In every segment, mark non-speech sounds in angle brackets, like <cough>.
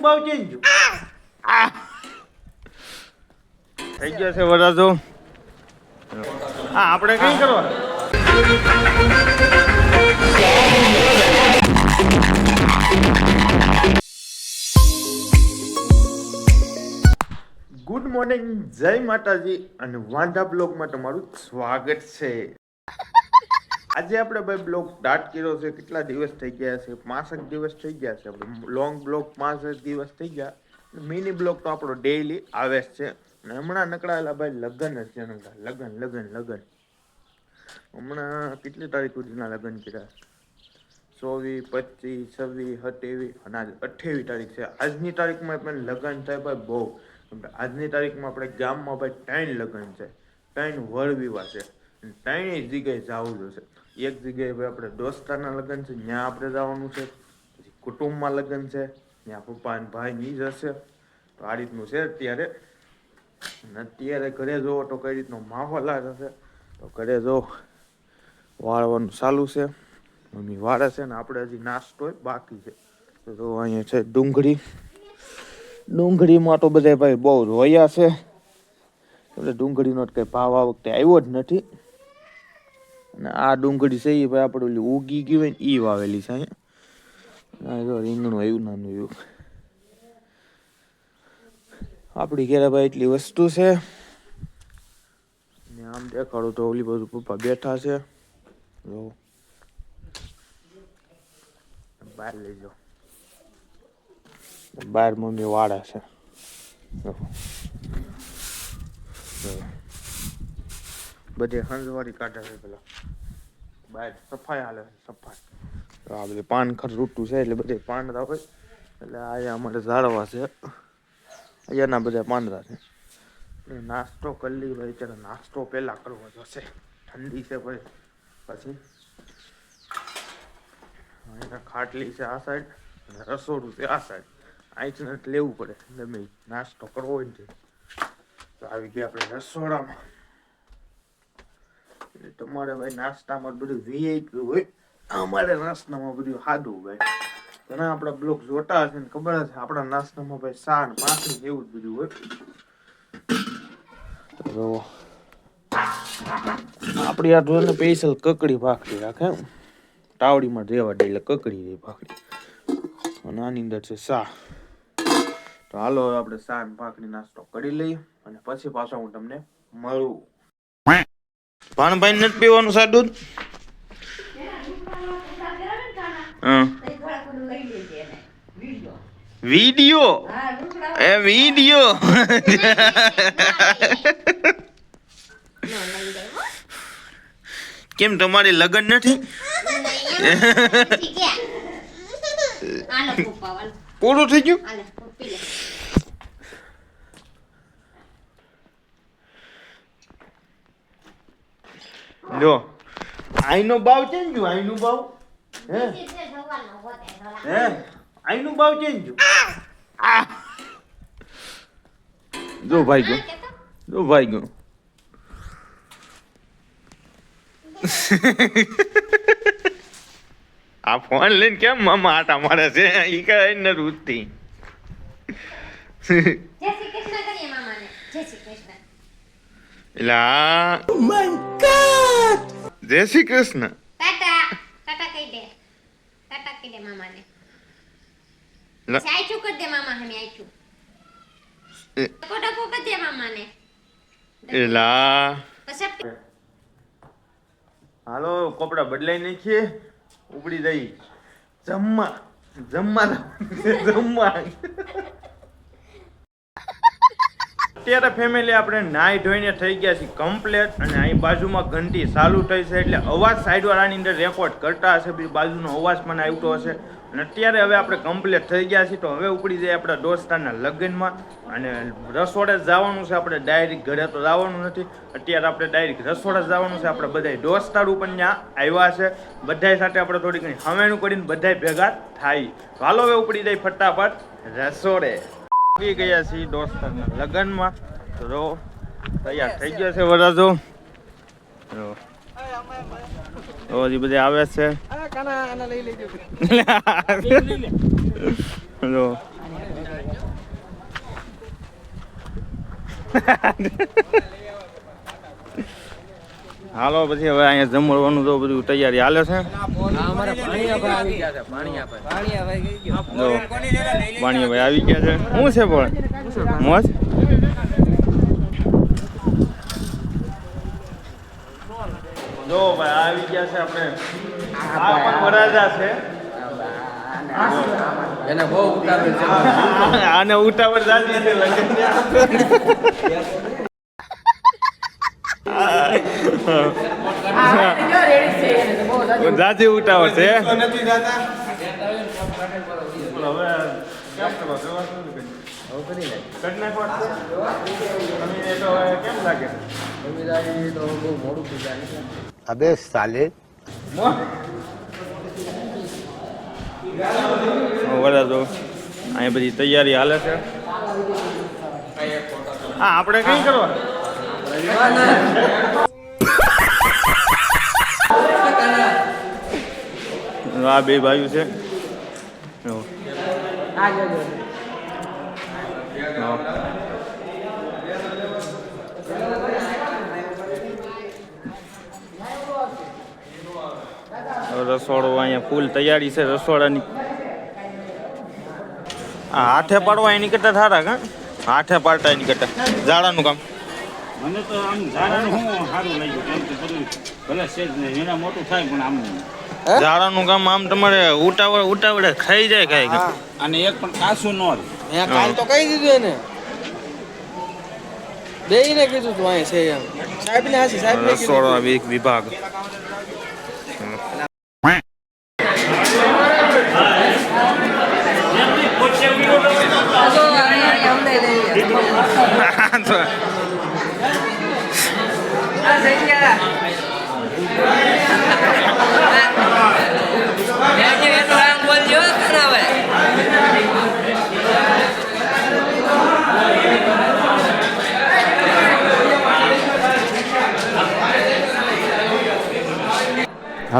ભાવ ચેન્જ થઈ ગયો છે વરાજો હા આપણે કઈ કરવા ગુડ મોર્નિંગ જય માતાજી અને વાંધા બ્લોગમાં તમારું સ્વાગત છે. આજે આપણે ભાઈ બ્લોગ સ્ટાર્ટ કર્યો છે, કેટલા દિવસ થઈ ગયા છે? પાંસઠ દિવસ થઈ ગયા છે, આપણે લોંગ બ્લોગ પાંસઠ દિવસ થઈ ગયા. મિની બ્લોગ તો આપણો ડેઈલી આવે જ છે. અને હમણાં નકળાયેલા ભાઈ લગ્ન જ છે લગ્ન લગ્ન લગ્ન. હમણાં કેટલી તારીખ સુધીના લગ્ન કર્યા? ચોવીસ, પચીસ, છવ્વીસ સત્યાવીસ અને આજ અઠ્યાવીસ તારીખ છે. આજની તારીખમાં પણ લગ્ન થાય ભાઈ બહુ. આજની તારીખમાં આપણે ગામમાં ભાઈ ત્રણ લગ્ન છે. ત્રણ વર વિવાહ છે ત્રણેય જગ્યાએ જવું જોશે. એક જગ્યાએ ભાઈ આપણે દોસ્તારના લગ્ન છે, ત્યાં આપણે જવાનું છે, પછી કુટુંબમાં લગ્ન છે, ત્યાં પપ્પા અને ભાઈ ની જશે તો આ રીતનું છે, અત્યારે. અત્યારે ઘરે જોવો તો કઈ રીતનો માહોલ આ હશે. તો ઘરે જો વાળવાનું ચાલુ છે. મમ્મી વાળે છે ને આપણે હજી નાસ્તો બાકી છે. તો જો અહીંયા છે ડુંગળી. ડુંગળીમાં તો બધા ભાઈ બહુ રોયા છે. એટલે ડુંગળીનો કઈ ભાવ આ વખતે આવ્યો જ નથી. અને આ ડુંગળી છે એ ભાઈ આપણે ઓલી ઉગી ગયું હોય ને એ વાવેલી છે અહીંયા. જો રીંગણું આવ્યું, નાનું એવું. આપણી ઘેરે ભાઈ એટલી વસ્તુ છે. ને આમ દેખાડું તો ઓલી બધું પપ્પા બેઠા છે. જો. બહાર લઈ જાઓ. બહાર મમ્મી વાળા છે. બધે હંજવારી કાઢે છે પેલા. બહાર સફાઈ હાલે સફાઈ. આ બધી પાન ખર રૂટું છે એટલે બધે પાંદડા હોય. એટલે અહીંયા અમારે ઝાડવા છે. અહીંયાના બધા પાંદડા છે. નાસ્તો કરી ભાઈ ચાલો નાસ્તો પહેલા કરવો જોશે. ઠંડી છે ભાઈ. પછી અહીંયા ખાટલી છે આ સાઈડ અને રસોડું છે આ સાઈડ અહીંથી લેવું પડે. ગમે નાસ્તો કરવો હોય ને આવી ગયા આપણે રસોડામાં. તમારે ભાઈ નાસ્તામાં બધું વીઆઈપી હોય, અમારે નાસ્તામાં બધું સાદું ભાઈ ઘણા આપણા બ્લોક જોતા હશે ને ખબર હશે, આપણા નાસ્તામાં ભાઈ સાણ પાકડી એવું જ બધું હોય. તો આપણી આ જોઈને સ્પેશિયલ કકડી ભાખરી રાખે તાવડીમાં રેવા દે એટલે કકડી રહી ભાખરી. અને આની અંદર છે સા. તો હાલો આપણે સા ને ભાખરી નાસ્તો કરી લઈએ. અને પછી પાછો હું તમને મળું. ભાણભાઈ નથી પીવાનું સા દૂધ? Video video? એ વિડિયો. કેમ તમારી લગન નથી? પૂરું થઈ ગયું? લ્યો આઈનો ભાવ ચેન્જ ગયો આઈનો ભાવ. હે? હે? આઈનો ભાવ ચેન્જ જો. ભાઈ ગયો. જો ભાઈ ગયો. આ ફોન લઈને કેમ મામા આટા મારે છે? એ કઈ ને રૂતી એટલે જય શ્રી કૃષ્ણ. ટાટા ટાટા કહી દે. ટાટા કહી દે મામાને. લ- કરી દે મામા હમે આઈચું એ. ડકો ડકો કરી દે મામાને. એલા હાલો કપડા બદલાઈ નાખીએ. ઉપડી જઈ. જમવા જમવા જમવા. અત્યારે ફેમિલી આપણે નાહી ધોઈને થઈ ગયા છીએ કમ્પ્લેટ અને અહીં બાજુમાં ઘંટી ચાલુ થઈ છે એટલે અવાજ સાઈડવાળાની અંદર રેકોર્ડ કરતા હશે પછી બાજુનો અવાજ પણ આવતો હશે. અને અત્યારે હવે આપણે કમ્પ્લેટ થઈ ગયા છીએ, તો હવે ઉપડી જાય આપણા દોસ્તારના લગ્નમાં. અને રસોડે જવાનું છે, આપણે ડાયરેક્ટ ઘરે તો જવાનું નથી. અત્યારે આપણે ડાયરેક્ટ રસોડે જવાનું છે, આપણે બધા દોસ્તાર પણ ત્યાં આવ્યા છે. બધાય સાથે આપણે થોડી ઘણી હમેણું કરીને બધાય ભેગા થાય. તો હાલો હવે ઉપડી જાય ફટાફટ રસોડે. આવી ગયા છીએ દોસ્તારના લગ્નમાં. રો તૈયાર થઈ ગયો છે વરાજો રો રોજી બધે આવે છે. રો Ha <laughs> હાલો પછી હવે અહીંયા જમવાનું તો બધું તૈયારી હાલે છે. પાણી ભાઈ. આવી ગયા છે. શું છે પણ? મોજ? જો ભાઈ આવી ગયા છે આપણે. આ પણ વરાજા છે. એને બહુ ઉતાવળ છે. આને ઉતાવળ જાતી છે લગન મોડું થઈ છે. અબે સાલે. વરાજો અહીંયા બધી તૈયારી હાલે છે. હા આપણે કઈ કરવા? આ બે ભાઈઓ છે. રસોડો અહીંયા ફૂલ તૈયારી છે, રસોડાની. હાથે પાડવા એની કરતા સારા કા? હાથે પાડતા એની કરતા. ઝાડાનું કામ. મને તો આમ ઝાડાનું હું સારું લાગ્યું, કેમ ભલે છે જ નહીં, એના મોટું થાય પણ આમ ઝાડાનું કામ આમ તમારે ઉતાવળ ઉતાવળે ખાઈ જાય કાંઈ અને એક પણ કાસું ન રહે. કાલ તો કહી દીધું એને. બેયને કીધું તું અહીં છે એમ. સાહેબ ને હાસી સાહેબ ને રસોડો વિ- વિભાગ.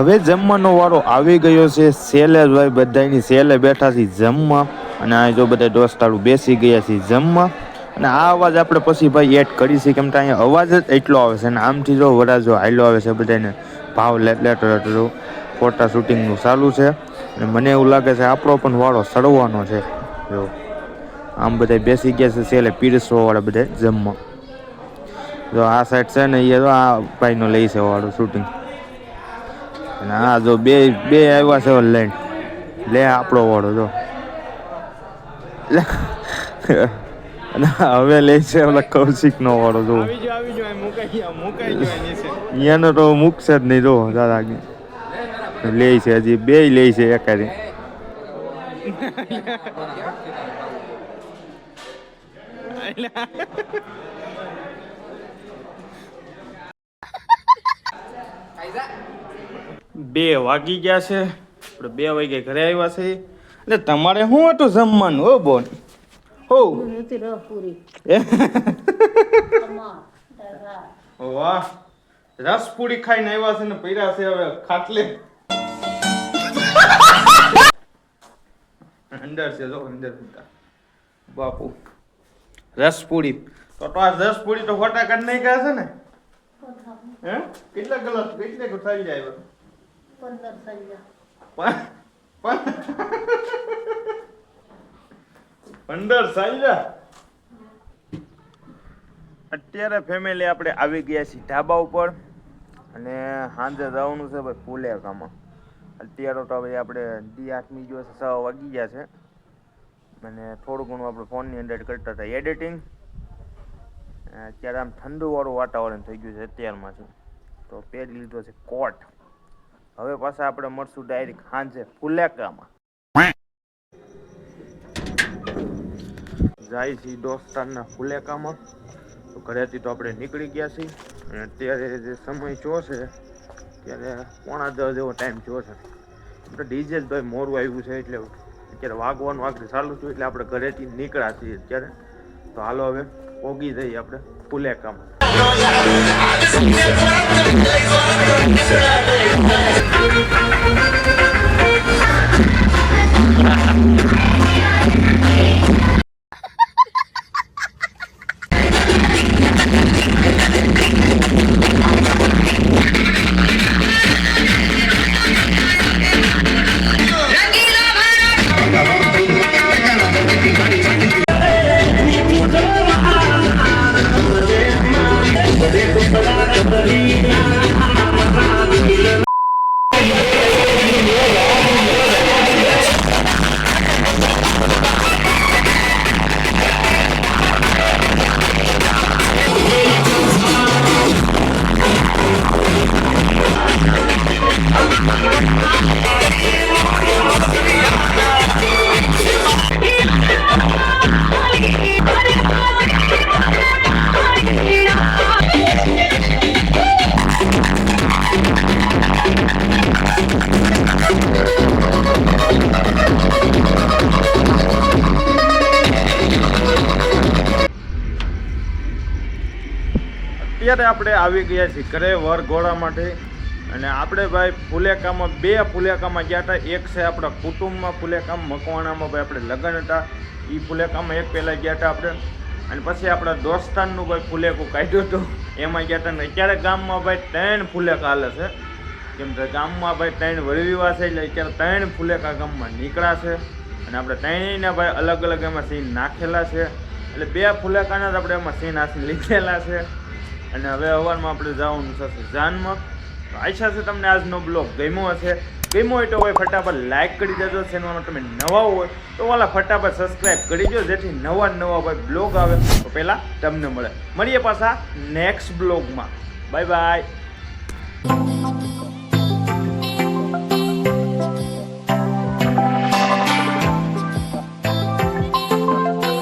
હવે જમવાનો વારો આવી ગયો છે. સેલે ભાઈ બધાની સેલે બેઠા છે જમવા. અને આ જો બધા દોસ્તાળું બેસી ગયા છે જમવા. અને આ અવાજ આપણે પછી ભાઈ એડ કરી છે કેમ કે અહીંયા અવાજ જ એટલો આવે છે. અને આમથી જો વરાજો હાઈલો આવે છે બધાને ભાવ લેટ લેટ લેટ ફોટા શૂટિંગનું ચાલુ છે. અને મને એવું લાગે છે આપણો પણ વાળો સડવાનો છે. જો આમ બધા બેસી ગયા છે સેલે પીરસવા વાળા બધા જમવા. જો આ સાઈડ છે ને એ આ ભાઈનો લઈ છે વાળો શૂટિંગ અને આ જો બે બે આવ્યા છે લઈને લે આપણો વાળો જો. અને હવે લે છે ઓલા કૌશિક નો વાળો જો. અહીંયાનો તો મૂકશે જ નહીં જો દાદા લે છે હજી બે લે છે એકાદી <laughs> બે વાગી ગયા છે. આપણે બે વાગે ઘરે આવ્યા છે એટલે તમારે શું હતું જમવાનું, હો, બોન? હો. <laughs> વાહ. રસ પૂરી ખાઈને આવ્યા છે ને પૈરા છે હવે ખાટલે. <laughs> અંદર છે, જો, અંદર બાપુ. રસ પૂરી. તો તો આ રસ પૂરી તો ફોટા કાઢ નહીં કહે છે ને? હે? કેટલા કલાક કેટલે થઈ જાય પંદર પંદર સાંજા અત્યારે ફેમિલી આપણે આવી ગયા છીએ ઢાબા ઉપર અને સાંજે જવાનું છે ભાઈ ફુલેકામાં. અત્યારે તો હવે આપણે દી આઠમી જો સવા વાગી ગયા છે. અને થોડું ઘણું આપણે ફોનની અંદર કરતા હતા એડિટિંગ અત્યારે આમ ઠંડુવાળું વાતાવરણ થઈ ગયું છે અત્યારમાં છે. તો પહેરી લીધો છે કોટ. હવે પાછા આપણે મળશું ડાયરેક્ટ સાંજે ફુલેકામાં. જાય છે દોસ્તારના ફુલેકામાં. તો ઘરેથી તો આપણે નીકળી ગયા છીએ. અને અત્યારે જે સમય જો છે, ત્યારે પોણા દસ જેવો ટાઈમ જો છે. આપણે ડીજે ભાઈ મોરું આવ્યું છે, એટલે અત્યારે વાગવાનું વાગરે ચાલુ થયું, એટલે આપણે ઘરેથી નીકળ્યા છીએ અત્યારે. તો હાલો હવે પોગી જઈએ આપણે ફુલેકામાં. Thank. અત્યારે આપણે આવી ગયા છીએ ઘરે વરઘોડા માટે. અને આપણે ભાઈ ફુલેકામાં, બે ફુલેકામાં ગયા હતા. એક છે આપણા કુટુંબમાં ફુલેકામ, મકવાણામાં ભાઈ આપણે લગ્ન હતા. એ ફુલેકામાં એક પહેલાં ગયા હતા આપણે. અને પછી આપણા દોસ્તાનનું ભાઈ ફુલેકું કાઢ્યું હતું. એમાં ગયા હતા. ને અત્યારે ગામમાં ભાઈ ત્રણ ફુલેકા હાલે છે. કેમ કે ગામમાં ભાઈ ત્રણ વળવીવા છે, એટલે અત્યારે ત્રણ ફુલેકા ગામમાં નીકળ્યા છે. અને આપણે ત્રણેયના ભાઈ અલગ અલગ એમાં સીન નાખેલા છે. એટલે બે ફુલેકાના જ આપણે એમાં સીન આસીન લીધેલા છે. અને હવે અવારમાં આપણે જવાનું થશે જાનમાં આશા છે તમને આજનો બ્લોગ ગમ્યો હશે. ગમ્યો હોય તો હોય ફટાફટ લાઇક કરી દેજો. ચેનલમાં તમે નવા હોય તો ઓલા ફટાફટ સબસ્ક્રાઈબ કરી દો, જેથી નવા નવા ભાઈ બ્લોગ આવે. તો પહેલાં તમને મળે. મળીએ પાછા નેક્સ્ટ બ્લોગમાં. Bye bye